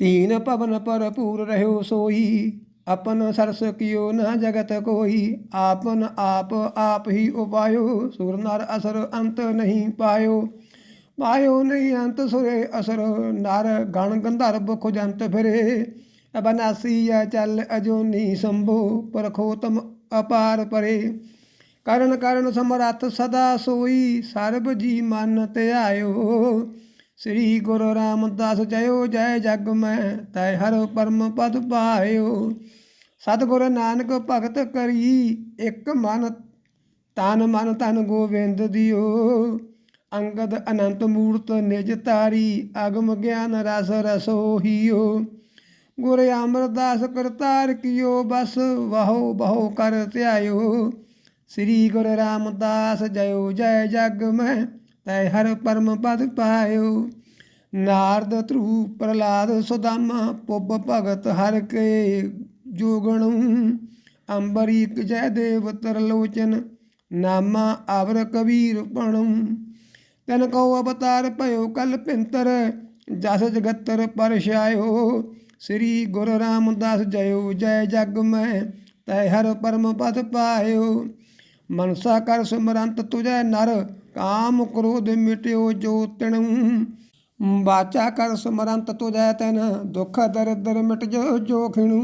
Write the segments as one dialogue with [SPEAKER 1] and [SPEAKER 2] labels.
[SPEAKER 1] ਤੀਨ ਭਵਨ ਭਰਪੂਰ ਰਹਿਓ ਸੋਈ, ਆਪਨ ਸਰਸ ਕਿਓ ਨਾ ਜਗਤ ਕੋਈ, ਆਪਨ ਆਪ ਆਪ ਹੀ ਉਪਾਇਓ, ਸੁਰ ਨਰ ਅਸਰ ਅੰਤ ਨਹੀਂ ਪਾਇਓ। ਪਾਇਓ ਨਹੀਂ ਅੰਤ ਸੁਰੇ ਅਸਰ, ਨਰ ਗਣ ਗੰਧਰਵ ਖੁਜੰਤ ਫਿਰੇ। ਅਬਨਾਸੀ ਆ ਚੱਲ ਅਜੋਨੀ ਸੰਭੋ, ਪਰਖੋਤਮ ਅਪਾਰ ਪਰੇ। ਕਰਨ ਕਰਨ ਸਮਰੱਥ ਸਦਾ ਸੋਈ, ਸਰਬ ਜੀ ਮਨ ਧਿਆਇਓ ਸ੍ਰੀ ਗੁਰੂ ਰਾਮਦਾਸ ਜਯੋ ਜੈ ਜਗ ਮੈਂ, ਤੈ ਹਰ ਪਰਮ ਪਦ ਪਾਇਓ। ਸਤਿਗੁਰ ਨਾਨਕ ਭਗਤ ਕਰੀ ਇੱਕ ਮਨ, ਤਨ ਮਨ ਤਨ ਗੋਬਿੰਦ ਦਿਓ। ਅੰਗਦ ਅਨੰਤ ਮੂਰਤ ਨਿਜ ਤਾਰੀ ਅਗਮ ਗਿਆਨ ਰਸ ਰਸੋਹੀਓ ਗੁਰ ਅਮਰਦਾਸ ਕਰਤਾਰ ਕੀਓ, ਬਸ ਵਾਹੋ ਬਹੁ ਕਰ ਧਿਆਇਓ। ਸ੍ਰੀ ਗੁਰੂ ਰਾਮਦਾਸ ਜਯੋ ਜੈ ਜਗ ਮੈਂ ਤੈ ਹਰ ਪਰਮ ਪਦ ਪਾਇਓ। ਨਾਰਦ ਧਰੂ ਪ੍ਰਲਾਦ ਸੁਦਾਮਾ, ਪੁੱਬ ਭਗਤ ਹਰ ਕੇ ਜੋਗਣੁ। ਅੰਬਰੀਕ ਜੈ ਦੇਵ ਤਰਲੋਚਨ, ਨਾਮਾ ਅਵਰ ਕਬੀਰ ਪਣੁ ਤਨ ਕਉ ਅਵਤਾਰ ਭਇਓ ਕਲ ਪਿੰਤਰ, ਜਸ ਜਗਤਰ ਪਰਛਾਇਓ ਸ੍ਰੀ ਗੁਰੂ ਰਾਮਦਾਸ ਜਯੋ ਜੈ ਜਗ ਮੈਂ, ਤੈ ਹਰ ਪਰਮ ਪਦ ਪਾਇਓ। ਮਨਸਾ ਕਰ ਸਿਮਰੰਤ ਤੁਜੈ ਨਰ ਕਾਮ ਕ੍ਰੋਧ ਮਿਟਿਓ ਜੋ ਤਿਣੁ। ਬਾਚਾ ਕਰ ਸਿਮਰੰਤ ਤੁਜੈ ਤਨ, ਦੁਖ ਦਰਦਰ ਮਿਟ ਜੋ ਜੋਖਿਣੁ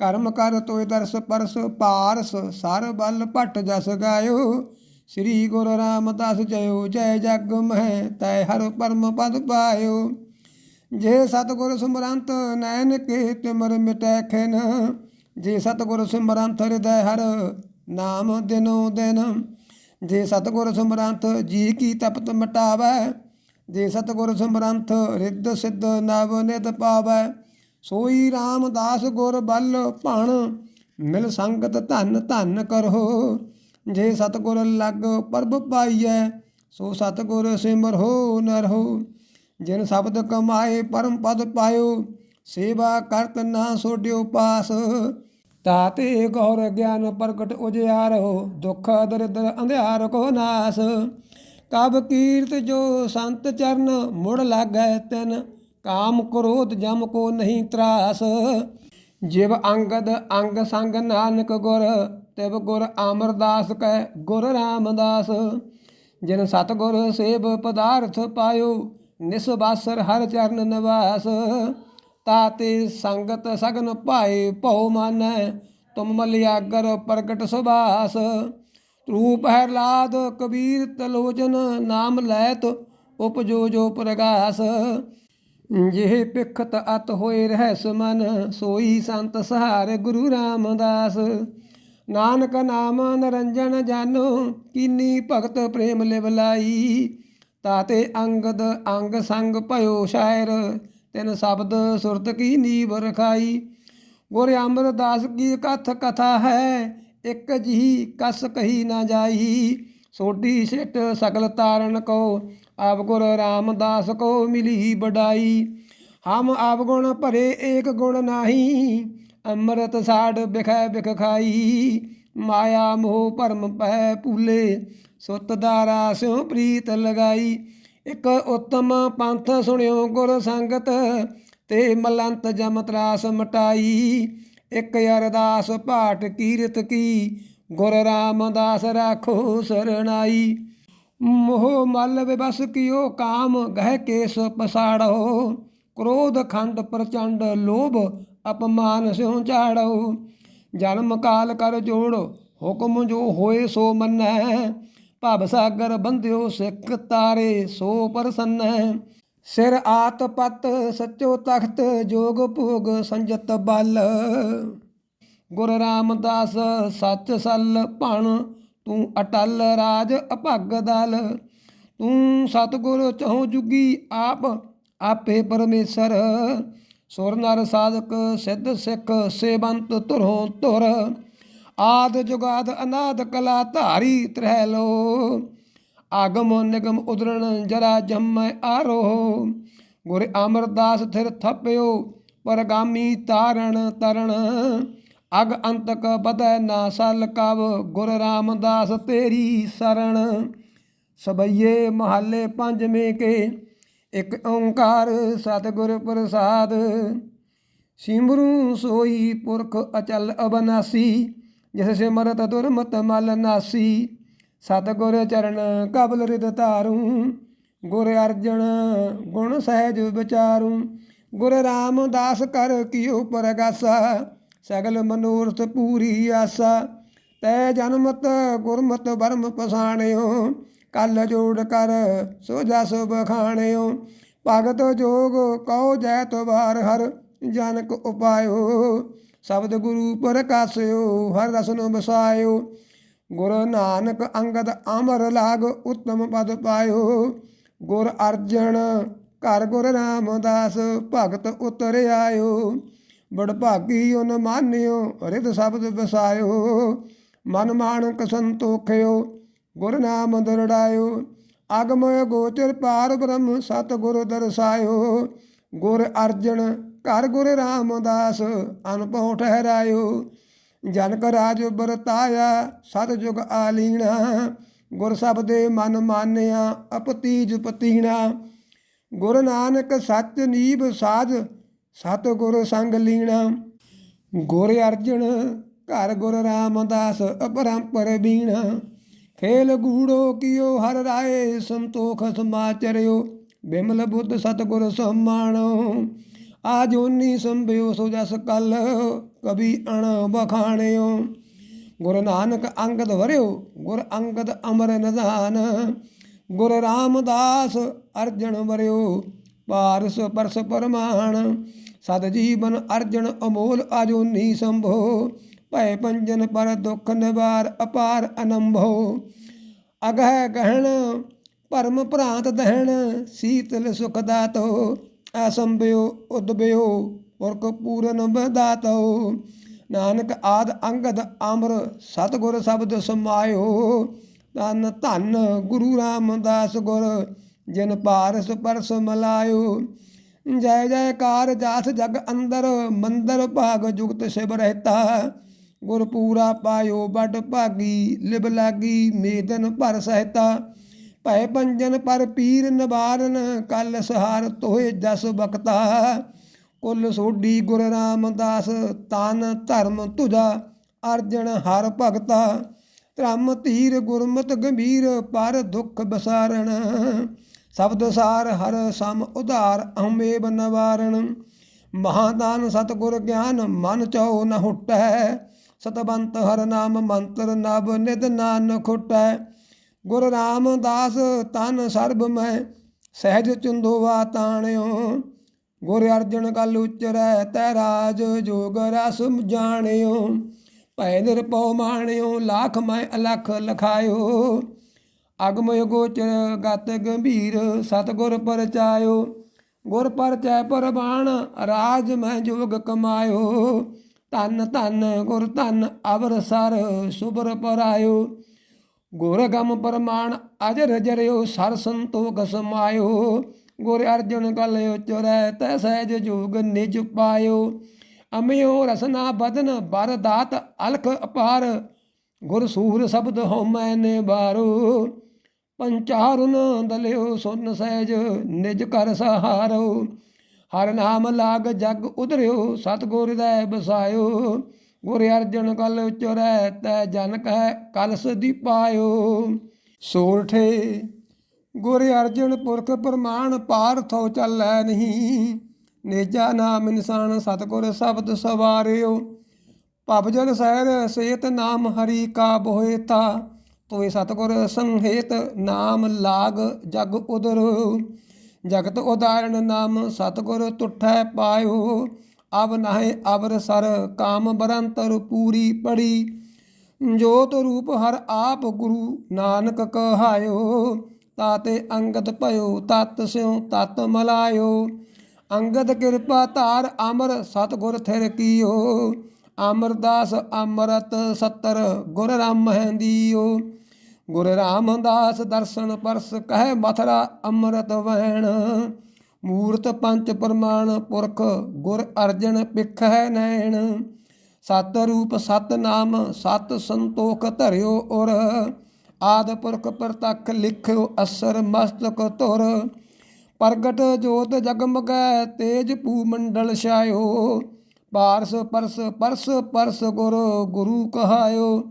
[SPEAKER 1] ਕਰਮ ਕਰ ਤੋਇ ਦਰਸ ਪਰਸ ਪਾਰਸ, ਸਰ ਬਲ ਭਟ ਜਸ ਗਾਇਓ। ਸ੍ਰੀ ਗੁਰੂ ਰਾਮਦਾਸ ਜਯੋ, ਜੈ ਜਗ ਮਹਿ, ਤੈ ਹਰ ਪਰਮ ਪਦ ਪਾਇਓ। ਜੇ ਸਤਿਗੁਰ ਸਿਮਰੰਤ ਨੈਣ ਕੇ ਤਿਮਰ ਮਿਟੈ ਖਿਨ ਜੇ ਸਤਿਗੁਰ ਸਿਮਰੰਤ ਹਿਰਦੈ ਹਰ ਨਾਮ ਦਿਨੋ ਦਿਨ। ਜੇ ਸਤਿਗੁਰ ਸਿਮਰੰਥ ਜੀ ਕੀ ਤਪਤ ਮਿਟਾਵੈ, ਜੇ ਸਤਿਗੁਰ ਸਿਮਰੰਥ ਰਿੱਧ ਸਿੱਧ ਨਵ ਨਿਤ ਪਾਵੈ, ਸੋਈ ਰਾਮਦਾਸ ਗੁਰ ਬਲ ਭਣ, ਮਿਲ ਸੰਗਤ ਧਨ ਧਨ ਕਰੋ। ਜੇ ਸਤਿਗੁਰ ਲੱਗ ਪਰਬ ਪਾਈਐ, ਸੋ ਸਤਿਗੁਰ ਸਿਮਰੋ ਨਰਹੋ ਜਿਨ ਸ਼ਬਦ ਕਮਾਏ ਪਰਮ ਪਦ ਪਾਇਓ, ਸੇਵਾ ਕਰਤ ਨਾ ਸੋਡਿਓ ਪਾਸ। ਤਾਤੇ ਗੌਰ ਗਿਆਨ ਪ੍ਰਗਟ ਉਜਿਆਰੋ ਦੁਖ ਦਰਿਦਰ ਅੰਧਿਆਰ ਕੋ ਨਾਸ। ਕਬ ਕੀਰਤ ਜੋ ਸੰਤ ਚਰਨ, ਮੁੜ ਲਾਗੈ ਤਿਨ, ਕਾਮ ਕ੍ਰੋਧ ਜਮ ਕੋ ਨਹੀਂ ਤਰਾਸ। ਜਿਵ ਅੰਗਦ ਅੰਗ ਸੰਗ ਨਾਨਕ ਗੁਰ, ਤਿਵ ਗੁਰ ਅਮਰਦਾਸ ਕੈ ਗੁਰ ਰਾਮਦਾਸ। ਜਿਨ ਸਤਗੁਰ ਸੇਵ ਪਦਾਰਥ ਪਾਇਓ ਨਿਸਬਾਸਰ ਹਰ ਚਰਨ ਨਿਵਾਸ। ਤਾਤੇ ਸੰਗਤ ਸਗਨ ਭਾਏ ਭਉ ਮਾਨੈ, ਤੁਮ ਮਲਿਆਗਰ ਪ੍ਰਗਟ ਸੁਭਾਸ। ਰੂਪ ਹੈ ਲਾਦ ਕਬੀਰ ਤਲੋਚਨ, ਨਾਮ ਲੈਤ, ਉਪਜੋ ਜੋ ਪ੍ਰਗਾਸ। ਜਿਹ ਪਿਖਤ ਅਤ ਹੋਏ ਰਹਿਸ ਮਨ, ਸੋਈ ਸੰਤ ਸਹਾਰ ਗੁਰੂ ਰਾਮਦਾਸ। ਨਾਨਕ ਨਾਮ ਨਰੰਜਨ ਜਾਨੋ, ਕੀਨੀ ਭਗਤ ਪ੍ਰੇਮ ਲਿਵਲਾਈ। ਤਾਤੇ ਅੰਗਦ ਅੰਗ ਸੰਗ ਭਇਓ ਸ਼ਾਇਰ। ਤਿਨ ਸ਼ਬਦ ਸੁਰਤ ਕੀ ਨੀਵ ਰਖਾਈ? ਗੁਰ ਅਮਰਦਾਸ ਕੀ ਕਥ ਕਥਾ ਹੈ? ਇਕ ਜੀ ਕਸ ਕਹੀ ਨਾ ਜਾਈ। ਸੋਢੀ ਸਿੱਟ ਸਗਲ ਤਾਰਨ ਕੋ, ਆਪ ਗੁਰ ਰਾਮਦਾਸ ਕੋ ਮਿਲੀ ਬਡਾਈ ਹਮ ਆਪ ਗੁਣ ਭਰੇ ਏਕ ਗੁਣ ਨਾਹੀ, ਅੰਮ੍ਰਿਤ ਸਾੜ ਬਿਖੈ ਬਿਖ ਖਾਈ। ਮਾਇਆ ਮੋਹ ਭਰਮ ਪੈ ਭੂਲੇ, ਸੁਤ ਦਾਰਾ ਸਿਉ ਪ੍ਰੀਤ ਲਗਾਈ। ਇਕ ਉਤਮ ਪੰਥ ਸੁਣਿਓ ਗੁਰ ਸੰਗਤ, ਤੇ ਮਲੰਤ ਜਮ ਤਰਾਸ ਮਟਾਈ। ਇਕ ਅਰਦਾਸ ਭਾਟ ਕੀਰਤ ਕੀ, ਗੁਰ ਰਾਮਦਾਸ ਰਾਖੋ ਸਰਣਾਈ। ਮੋਹ ਮਲ ਵਿਬਸ ਕੀਓ ਕਾਮ, ਗਹਿ ਕੇਸ ਪਸਾੜੋ। ਕ੍ਰੋਧ ਖੰਡ ਪ੍ਰਚੰਡ ਲੋਭ, ਅਪਮਾਨ ਸਿਉ ਝਾੜੋ। ਜਨਮ ਕਾਲ ਕਰ ਜੋੜ, ਹੁਕਮ ਜੋ ਹੋਏ ਸੋ ਮੰਨੈ। ਭਵ ਸਾਗਰ ਬੰਧਿਓ ਸਿੱਖ ਤਾਰੇ, ਸੋ ਪ੍ਰਸੰਨ ਸਿਰ ਆਤ ਪਤ, ਸਚੋ ਤਖਤ, ਜੋਗ ਭੋਗ ਸੰਜਤ ਬਲ। ਗੁਰ ਰਾਮਦਾਸ, ਸੱਚ ਸਲ ਭਣ, ਤੂੰ ਅਟਲ ਰਾਜ ਅਭਗ ਦਲ। ਤੂੰ ਸਤਗੁਰ ਚਹੁ ਜੁਗੀ ਆਪ, ਆਪੇ ਪਰਮੇਸ਼ਰ। ਸੁਰ ਨਰ ਸਾਧਕ, ਸਿੱਧ ਸਿੱਖ, ਸੇਵੰਤ ਧੁਰੋਂ ਧੁਰ। ਆਦ ਜੁਗਾਦ ਅਨਾਦ ਕਲਾ ਧਾਰੀ ਤ੍ਰਹਿ ਲੋ। ਆਗਮ ਨਿਗਮ ਉਦਰਣ ਜਰਾ ਜੰਮੈ ਆਰੋ। ਗੁਰ ਅਮਰਦਾਸ ਥਿਰ ਥਪਿਓ, ਪਰਗਾਮੀ ਤਾਰਣ ਤਰਣ। ਅਗ ਅੰਤਕ ਬਦੈ ਨਾ ਸਲ ਕਵ, ਗੁਰ ਰਾਮਦਾਸ ਤੇਰੀ ਸਰਣ। ਸਬਈਏ ਮਹੱਲੇ ਪੰਜਵੇਂ ਕੇ, ਇੱਕ ਓੰਕਾਰ ਸਤਿਗੁਰ ਪ੍ਰਸਾਦ। ਸਿਮਰੂ ਸੋਈ ਪੁਰਖ ਅਚਲ ਅਬਨਾਸੀ ਜਿਸ ਸਿਮਰਤ ਦੁਰਮਤ ਮਲ ਨਾਸੀ ਸਤਿਗੁਰ ਚਰਨ ਕਬਲ ਰਿਦ ਧਾਰੂ, ਗੁਰ ਅਰਜਨ ਗੁਣ ਸਹਿਜ ਵਿਚਾਰੂ, ਗੁਰ ਰਾਮਦਾਸ ਕਰ ਕੀਓ ਪਰਗਾਸਾ, ਸਗਲ ਮਨੋਰਥ ਪੂਰੀ ਆਸਾ। ਤੈ ਜਨਮਤ ਗੁਰਮਤ ਬਰਮ ਪਸਾਣਿਓ, ਕਲ ਜੋੜ ਕਰ ਸੋ ਜਸ ਬਖਾਣਿਓ ਭਗਤ ਜੋਗ ਕਉ ਜੈ ਵਾਰ ਹਰ ਜਨਕ ਉਪਾਇਓ ਸ਼ਬਦ ਗੁਰੂ ਪ੍ਰਕਾਸਿਓ, ਹਰ ਰਸਨ ਬਸਾਇਓ ਗੁਰ ਨਾਨਕ ਅੰਗਦ ਅਮਰ ਲਾਗ ਉਤਮ ਪਦ ਪਾਇਓ। ਗੁਰ ਅਰਜਨ, ਘਰ ਗੁਰ ਰਾਮਦਾਸ ਭਗਤ ਉਤਰ ਆਇਓ ਬੜ ਭਾਗੀ ਉਨ ਮਾਨਿਓ ਰਿਦ ਸ਼ਬਦ ਵਸਾਇਓ। ਮਨ ਮਾਨਕ ਸੰਤੋਖਿਓ, ਗੁਰ ਨਾਮ ਦਰੜਾਇਓ। ਅਗਮਯ ਗੋਚਰ ਪਾਰ ਬ੍ਰਹਮ ਸਤ ਗੁਰ ਦਰਸਾਇਓ। ਗੁਰ ਅਰਜਨ ਘਰ ਗੁਰ ਰਾਮਦਾਸ ਅਨਭਉ ਠਹਿਰਾਇਓ ਜਨਕ ਰਾਜ ਬਰਤਾਇਆ ਸਤ ਜੁਗ ਆਲੀਣਾ। ਗੁਰ ਸਬਦੇ ਮਨ ਮਾਨਿਆ ਅਪਤੀਜ ਪਤੀਣਾ। ਗੁਰ ਨਾਨਕ ਸੱਚ ਨੀਬ ਸਾਜ, ਸਤ ਗੁਰ ਸੰਗ ਲੀਣਾ। ਗੁਰ ਅਰਜਨ, ਘਰ ਗੁਰ ਰਾਮਦਾਸ, ਅਪਰੰਪਰ ਬੀਣਾ ਖੇਲ ਗੂੜੋ ਕੀਓ, ਹਰ ਰਾਏ ਸੰਤੋਖ ਸਮਾਚਰਿਓ। ਬਿਮਲ ਬੁੱਧ ਸਤਗੁਰ ਸਮਾਣੋ। ਆਜੋਨੀ ਸੰਭਿਓ ਸੋ ਜਸ ਕਲ ਕਬੀ ਅਣ ਬਖਾਣਿਓ ਗੁਰ ਨਾਨਕ ਅੰਗਦ ਵਰਿਓ, ਗੁਰ ਅੰਗਦ ਅਮਰ ਨਿਧਾਨ। ਗੁਰ ਰਾਮਦਾਸ ਅਰਜਨ ਵਰਿਓ, ਪਾਰਸ ਪਰਸ ਪਰਮਾਨ। ਸਦ ਜੀਵਨ ਅਰਜਨ ਅਮੋਲ ਅਜੋਨੀ ਸੰਭੋ। ਭੈ ਪੰਜਨ ਪਰ ਦੁਖ ਨਿਵਾਰ ਅਪਾਰ ਅਨੰਭੋ। ਅਗਹਿ ਗਹਿਣ, ਪਰਮ ਭ੍ਰਾਂਤ ਦਹਿਣ, ਸੀਤਲ ਸੁਖ ਦਾਤੋ। ਅਸੰਭਿਓ ਉਦਭਿਓ ਪੁਰਖ ਪੂਰਨ ਬਦਾਤੋ ਨਾਨਕ ਆਦ ਅੰਗਦ ਅਮਰ ਸਤਗੁਰ ਸ਼ਬਦ ਸਮਾਇਓ। ਤਨ ਧਨ ਗੁਰੂ ਰਾਮਦਾਸ ਗੁਰ, ਜਿਨ ਪਾਰਸ ਪਰਸ ਮਲਾਇਓ। ਜੈ ਜੈਕਾਰ ਜਾਸ ਜਗ ਅੰਦਰ, ਮੰਦਰ ਭਾਗ ਜੁਗਤ ਸਿਵ ਰਹਿਤਾ। ਗੁਰ ਪੂਰਾ ਪਾਇਓ ਵੱਡ ਭਾਗੀ ਲਿਬ ਲਾਗੀ, ਮੇਦਨ ਭਰ ਸਹਿਤਾ। ਭੈ ਪੰਜਨ ਪਰ ਪੀਰ ਨਿਵਾਰਨ, ਕਲ ਸਹਾਰ ਤੋਏ ਜਸ ਬਖਤਾ। ਕੁਲ ਸੋਢੀ ਗੁਰ ਰਾਮਦਾਸ, ਤਨ ਧਰਮ ਤੁਜਾ ਅਰਜਨ ਹਰ ਭਗਤਾ। ਧਰਮ ਧੀਰ ਗੁਰਮਤ ਗੰਭੀਰ, ਪਰ ਦੁਖ ਬਸਾਰਣ। ਸ਼ਬਦ ਸਾਰ ਹਰ ਸਮ ਉਧਾਰ ਹਮੇਵ ਨਵਾਰਣ। ਮਹਾਦਾਨ ਸਤਗੁਰ ਗਿਆਨ, ਮਨ ਚਉ ਨ ਹੁਟੈ। ਸਤਬੰਤ ਹਰ ਨਾਮ ਮੰਤਰ ਨਭ ਨਿਦ ਨਾਨ ਖੁਟੈ ਗੁਰ ਰਾਮਦਾਸ ਤਨ ਸਰਬ ਮੈਂ, ਸਹਿਜ ਚੁੰਦੋਵਾ ਤਾਣਿਓ। ਗੁਰ ਅਰਜਨ ਕਲ ਉਚਰੈ, ਤੈ ਰਾਜ ਜੋਗ ਰਸ ਜਾਣਿਓ। ਭੈ ਨਿਰਪਉ ਮਾਣਿਓ, ਲੱਖ ਮੈਂ ਅਲਖ ਲਖਾਇਓ। ਅਗਮ ਗੋਚਰ ਗਤ ਗੰਭੀਰ, ਸਤਗੁਰ ਪਰਚਾਇਓ। ਗੁਰ ਪਰਚੈ ਪਰਬਾਣ ਰਾਜ ਮੈਂ ਜੋਗ ਕਮਾਇਓ। ਧੰਨ ਧੰਨ ਗੁਰ ਧੰਨ ਅਵਰ ਸਰ, ਸੁਬਰ ਪਰਾਇਓ। ਗੁਰ ਗਮ ਪਰਮਾਨ ਅਜਰ ਜਰਿਓ ਸਰ ਸੰਤੋਖ ਸਮਾਇਓ। ਗੁਰ ਅਰਜਨ ਕਲ ਉਚਰੈ ਤੈ ਸਹਿਜ ਜੋਗ ਨਿਜ ਪਾਇਓ। ਅਮਿਓ ਰਸਨਾ ਬਦਨ ਬਰ ਦਾਤ ਅਲਖ ਅਪਾਰ। ਗੁਰ ਸੂਰ ਸ਼ਬਦ ਹਉਮੈ ਨੇ ਬਾਰੋ ਪੰਚਾਰਨ ਦਲਿਓ ਸੁਨ ਸਹਿਜ ਨਿਜ ਕਰ ਸਹਾਰੋ। ਹਰ ਨਾਮ ਲਾਗ ਜਗ ਉਧਰਿਓ ਸਤਗੁਰ ਦਾ ਬਸਾਇਓ ਗੁਰ ਅਰਜਨ ਕਲ ਉਚਰੈ ਤੈ ਜਨ ਕਹਿ ਕਲਸ ਦੀ ਪਾਇਓ। ਸੋਰਠੇ, ਗੁਰ ਅਰਜਨ ਪੁਰਖ ਪ੍ਰਮਾਣ ਪਾਰਥੋ ਚੱਲੈ ਨਹੀਂ। ਨੇਜਾ ਨਾਮ ਇਨਸਾਨ ਸਤਗੁਰ ਸ਼ਬਦ ਸਵਾਰਿਓ। ਭਵ ਜਲ ਸਹਿਰ ਸੇਤ ਨਾਮ ਹਰੀ ਕਾ ਬੋਇਤਾ ਤੋਏ ਸਤਗੁਰ ਸੰਹੇਤ ਨਾਮ ਲਾਗ ਜਗ ਉਦਰ। ਜਗਤ ਉਦਾਹਰਣ ਨਾਮ ਸਤਗੁਰ ਤੁਠੈ ਪਾਇਓ। ਅਬ ਨਾਹਿ ਅਵਰ ਸਰ ਕਾਮ ਬਰੰਤਰ ਪੂਰੀ ਪੜੀ। ਜੋਤ ਰੂਪ ਹਰ ਆਪ ਗੁਰੂ ਨਾਨਕ ਕਹਾਇਓ, ਤਾਤੇ ਅੰਗਦ ਭਇਓ, ਤਤ ਸਿਉ ਤਤ ਮਲਾਇਓ। ਅੰਗਦ ਕਿਰਪਾ ਧਾਰ ਅਮਰ ਸਤਗੁਰ ਥਿਰ ਕੀਓ। ਅਮਰਦਾਸ ਅਮਰਤ ਸਤਰ ਗੁਰ ਰਾਮ ਹੈਂਦੀਓ ਗੁਰ ਰਾਮਦਾਸ ਦਰਸ਼ਨ ਪਰਸ ਕਹਿ ਮਥਰਾ ਅੰਮ੍ਰਿਤ ਵਹਿਣ। ਮੂਰਤ ਪੰਚ ਪ੍ਰਮਾਣ ਪੁਰਖ ਗੁਰ ਅਰਜਨ ਪਿਖ ਹੈ ਨੈਣ। ਸਤ ਰੂਪ ਸਤ ਨਾਮ ਸਤ ਸੰਤੋਖ ਧਰਿਓ ਔਰ ਆਦ ਪੁਰਖ ਪ੍ਰਤਖ ਲਿਖਿਓ ਅਸਰ ਮਸਤਕ ਧੁਰ। ਪ੍ਰਗਟ ਜੋਤ ਜਗਮਗੈ ਤੇਜ ਪੂ ਮੰਡਲ ਛਾਇਓ। ਪਾਰਸ ਪਰਸ ਪਰਸ ਪਰਸ ਗੁਰ ਗੁਰੂ ਕਹਾਇਓ।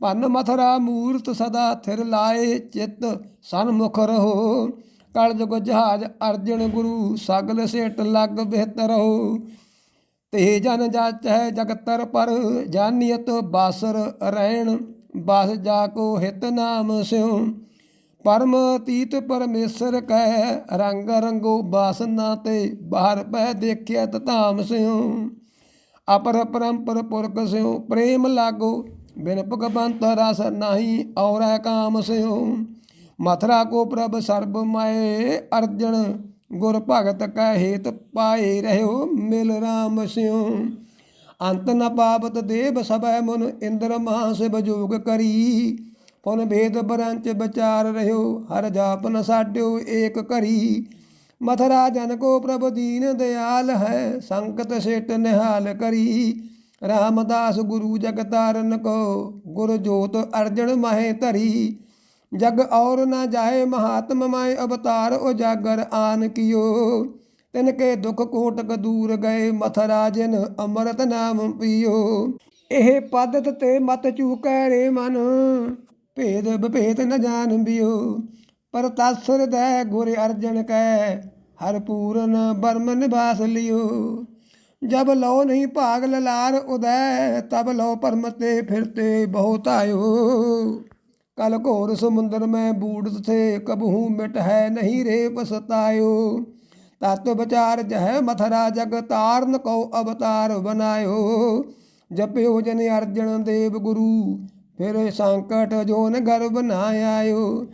[SPEAKER 1] ਭੰਨ ਮਥਰਾ ਮੂਰਤ ਸਦਾ ਥਿਰ ਲਾਏ ਚਿੱਤ ਸਨਮੁਖ ਰਹੋ। ਕਲ ਜੁਗ ਜਹਾਜ ਅਰਜਨ ਗੁਰੂ, ਸਗਲ ਸੇਟ ਲਗ ਬਿਹਤਰ ਹੋ। ਤੇ ਜਨ ਜਾਚੈ ਜਗਤਰ ਪਰ ਜਾਨੀਅਤ ਬਾਸਰ ਰਹਿਣ ਬਸ ਜਾ ਕੋ ਹਿਤ ਨਾਮ ਸਿਉ। ਪਰਮ ਤੀਤ ਪਰਮੇਸ਼ਰ ਕੈ, ਰੰਗ ਰੰਗੋ ਬਾਸਨਾ ਤੇ ਬਾਹਰ ਪੈ ਦੇਖਿਆ ਧਾਮ ਸਿਉ। ਅਪਰ ਪਰੰਪਰ ਪੁਰਖ ਸਿਉ, ਪ੍ਰੇਮ ਲਾਗੋ, ਬਿਨ ਭਗਵੰਤ ਰਸ ਨਹੀਂ ਔਰੈ ਕਾਮ ਸਿਉ। ਮਥਰਾ ਕੋ ਪ੍ਰਭ ਸਰਬ ਮਾਏ ਅਰਜਨ ਗੁਰ ਭਗਤ ਕੈ ਹੇਤ ਪਾਏ ਰਹਿਓ ਮਿਲ ਰਾਮ ਸਿਉ। ਅੰਤ ਨ ਪਾਵਤ ਦੇਵ ਸਭੈ ਮਨ ਇੰਦਰ ਮਹਾ ਸਿਵ ਜੋਗ ਕਰੀ। ਪੁਨ ਭੇਦ ਬਰੰਚ ਵਿਚਾਰ ਰਹਿਓ, ਹਰ ਜਾਪਨ ਸਾਡਿਓ ਏਕ ਕਰੀ। ਮਥਰਾ ਜਨ ਕੋ ਪ੍ਰਭ ਦੀਨ ਦਿਆਲ ਹੈ ਸੰਕਟ ਸਿਟ ਨਿਹਾਲ ਕਰੀ। ਰਾਮਦਾਸ ਗੁਰੂ ਜਗਤਾਰਨ ਕੋ, ਗੁਰ ਜੋਤ ਅਰਜਨ ਮਾਹੇ ਧਰੀ। ਜਗ ਔਰ ਨਾ ਜਾਏ ਮਹਾਤਮ ਮਾਏ ਅਵਤਾਰ ਉਜਾਗਰ ਆਨ ਕੀਓ। ਤਿਨ ਕੇ ਦੁਖ ਕੋਟਕ ਦੂਰ ਗਏ ਮਥਰਾ ਜਿਨ ਅੰਮ੍ਰਿਤ ਨਾਮ ਪੀਓ। ਇਹ ਪਦਤ ਤੇ ਮਤ ਚੂਕੈ ਰੇ ਮਨ, ਭੇਦ ਵਿਭੇਦ ਨ ਜਾਣ ਬਿਓ। ਪਰ ਤਸ ਹਿਰਦੈ ਗੁਰ ਅਰਜਨ ਕੈ, ਹਰ ਪੂਰਨ ਬਰਮਨ ਨਿਵਾਸ ਲਿਓ। ਜਬ ਲੋ ਨਹੀਂ ਭਾਗ ਲਲਾਰ ਉਦੈ, ਤਬ ਲੋ ਪਰਮ ਤੇ ਫਿਰਤੇ ਬਹੁਤ ਆਇਓ ਕਲ ਘੋਰ ਸਮੁੰਦਰ ਮੈਂ ਬੂੜਤ ਥੇ ਕਬਹੂ ਮਿਟ ਹੈ ਨਹੀਂ ਰੇ ਪਸਤਾਇਓ ਤਤ ਵਿਚਾਰ ਜਹ ਮਥਰਾ ਜਗ ਤਾਰਨ ਕੋ ਅਵਤਾਰ ਬਨਾਇਓ। ਜਪਿਓ ਜਨ ਅਰਜਨ ਦੇਵ ਗੁਰੂ, ਫਿਰ ਸੰਕਟ ਜੋਨ ਗਰਭ ਨਾ ਆਇਓ।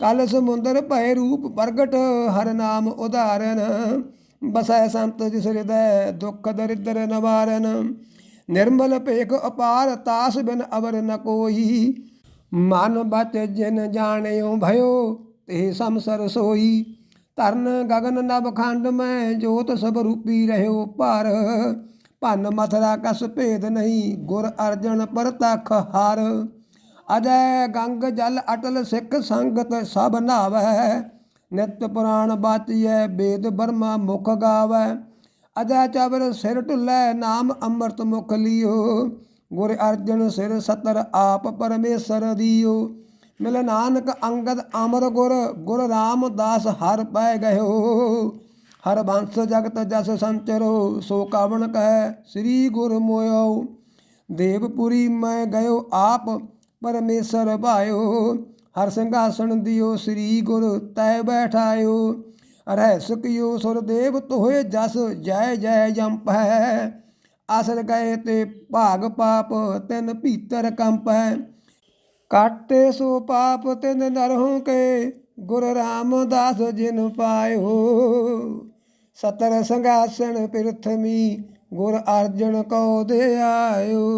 [SPEAKER 1] ਕਲ ਸਮੁੰਦਰ ਭੈ ਰੂਪ ਪ੍ਰਗਟ, ਹਰ ਨਾਮ ਉਧਾਰਨ। ਬਸੈ ਸੰਤ ਜਿਸ ਹਿਰਦੈ ਦੁਖ ਦਰਿਦਰ ਨਿਵਾਰਨ। ਨਿਰਮਲ ਭੇਖ ਅਪਾਰ ਤਾਸ ਬਿਨ ਅਵਰ ਨ ਕੋਈ। ਮਨ ਬਚ ਜਿਨ ਜਾਣਿਓ ਭਇਓ, ਤੇ ਸਮਸਰ ਸੋਈ। ਧਰਨ ਗਗਨ ਨਭ ਖੰਡ ਮੈਂ, ਜੋਤ ਸਭ ਰੂਪੀ ਰਹਿਓ ਪਰ ਭੰਨ ਮਥਰਾ ਕਸ ਭੇਦ ਨਹੀਂ, ਗੁਰ ਅਰਜਨ ਪਰਤਖ ਹਰ। ਅਜੈ ਗੰਗ ਜਲ ਅਟਲ ਸਿੱਖ ਸੰਗਤ ਸਭ ਨਾਵੈ। ਨਿਤ ਪੁਰਾਣ ਬਾਤੀਐ ਬੇਦ ਬਰਮਾ ਮੁਖ ਗਾਵੈ। ਅਜੈ ਚਵਰ ਸਿਰ ਢੁੱਲੈ, ਨਾਮ ਅੰਮ੍ਰਿਤ ਮੁਖ ਲਿਓ। ਗੁਰ ਅਰਜਨ ਸਿਰ ਸਤਰ ਆਪ ਪਰਮੇਸ਼ਰ ਦਿਓ। ਮਿਲ ਨਾਨਕ ਅੰਗਦ ਅਮਰ ਗੁਰ ਗੁਰ ਰਾਮਦਾਸ ਹਰ ਪੈ ਗਇਓ। ਹਰ ਬੰਸ ਜਗਤ ਜਸ ਸੰਚਰੋ, ਸੋ ਕਾਵਣ ਕਹਿ ਸ੍ਰੀ ਗੁਰ ਮੋਇਓ। ਦੇਵਪੁਰੀ ਮੈਂ ਗਇਓ ਆਪ ਪਰਮੇਸ਼ਰ ਭਾਇਓ। ਹਰ ਸਿੰਘਾਸਣ ਦਿਓ ਸ੍ਰੀ ਗੁਰ ਤੈ ਬੈਠਾਇਓ। ਰਹਿ ਸਕਿਓ ਸੁਰ ਦੇਵ ਤੋਏ ਜਸ, ਜੈ ਜੈ ਜੰਪ ਹੈ। ਅਸਰ ਗਏ ਤੇ ਭਾਗ ਪਾਪ ਤਿਨ ਭੀਤਰ ਕੰਪੈ। ਕਾਟੇ ਸੋ ਪਾਪ ਤਿਨ ਨਰਹੁ ਕੇ, ਗੁਰ ਰਾਮਦਾਸ ਜਿਨ ਪਾਇਓ। ਸਤਰ ਸੰਗਾਸਣ ਪਿਰਥਮੀ, ਗੁਰ ਅਰਜਨ ਕੋ ਦੇ ਆਇਓ।